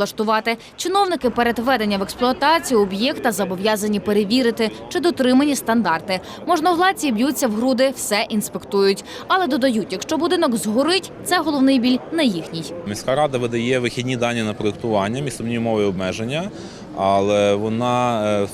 влаштувати. Чиновники перед введенням в експлуатацію об'єкта зобов'язані перевірити, чи дотримані стандарти. Можновладці б'ються в груди, все інспектують. Але додають, якщо будинок згорить, це головний біль не їхній. Міська рада видає вихідні дані на проєктування, містобні умови обмеження, але вона е,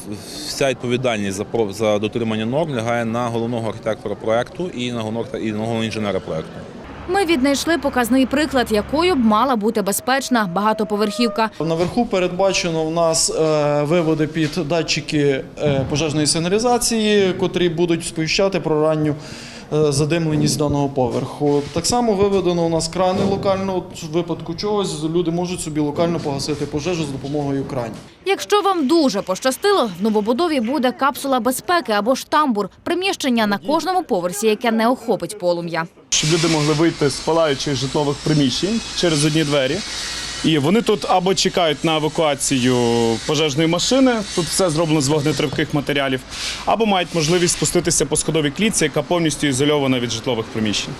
вся відповідальність за дотримання норм лягає на головного архітектора проекту і на головного інженера проекту. Ми віднайшли показний приклад, якою б мала бути безпечна багатоповерхівка. Наверху передбачено в нас е, виводи під датчики е, пожежної сигналізації, котрі будуть сповіщати про ранню задимленість даного поверху. Так само виведено у нас крани локально. От в випадку чогось люди можуть собі локально погасити пожежу з допомогою кранів. Якщо вам дуже пощастило, в новобудові буде капсула безпеки або ж тамбур, приміщення на кожному поверсі, яке не охопить полум'я. щоб люди могли вийти з палаючих житлових приміщень через одні двері. І вони тут або чекають на евакуацію пожежної машини, тут все зроблено з вогнетривких матеріалів, або мають можливість спуститися по сходовій клітці, яка повністю ізольована від житлових приміщень.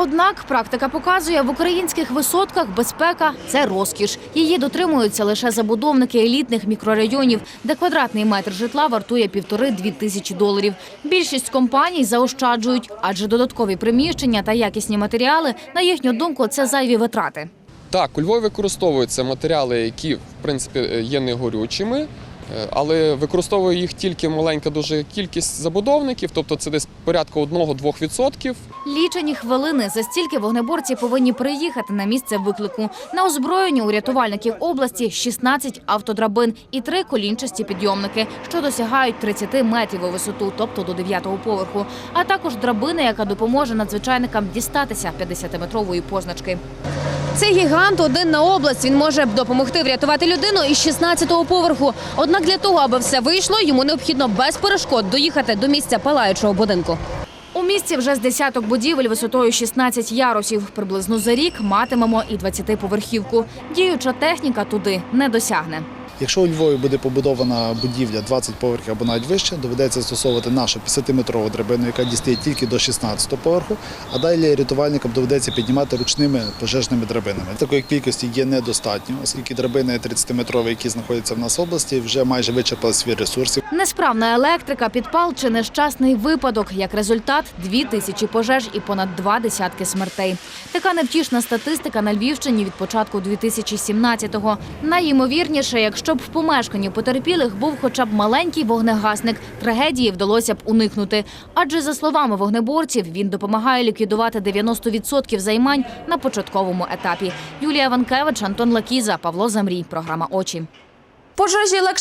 Однак практика показує, в українських висотках безпека це розкіш. Її дотримуються лише забудовники елітних мікрорайонів, де квадратний метр житла вартує півтори-дві тисячі доларів. Більшість компаній заощаджують, адже додаткові приміщення та якісні матеріали, на їхню думку, це зайві витрати. Так, у Львові використовуються матеріали, які в принципі є негорючими, е, але використовує їх тільки маленька дуже кількість забудовників, тобто це десь порядка 1-2%. Лічені хвилини за стільки вогнеборці повинні приїхати на місце виклику. На озброєнні у рятувальників області 16 автодрабин і три колінчасті підйомники, що досягають 30 метрів у висоту, тобто до 9-го поверху. А також драбина, яка допоможе надзвичайникам дістатися 50-метрової позначки. Цей гігант один на область. Він може допомогти врятувати людину із 16-го поверху. Однак для того, аби все вийшло, йому необхідно без перешкод доїхати до місця палаючого будинку. У місті вже з десяток будівель висотою 16 ярусів. Приблизно за рік матимемо і 20-поверхівку. Діюча техніка туди не досягне. Якщо у Львові буде побудована будівля 20 поверхів або навіть вище, доведеться застосовувати нашу 50-метрову драбину, яка дістає тільки до 16 поверху, а далі рятувальникам доведеться піднімати ручними пожежними драбинами. Такої кількості є недостатньо, оскільки драбини 30-метрові, які знаходяться в нас в області, вже майже вичерпали свій ресурс. Несправна електрика, підпал чи нещасний випадок. Як результат, дві тисячі пожеж і понад два десятки смертей. Така невтішна статистика на Львівщині від початку 2017-го. Найімовірніше, якщо б в помешканні потерпілих був хоча б маленький вогнегасник, трагедії вдалося б уникнути. Адже, за словами вогнеборців, він допомагає ліквідувати 90% займань на початковому етапі. Юлія Ванкевич, Антон Лакіза, Павло Замрій. Програма Очі. Пожежі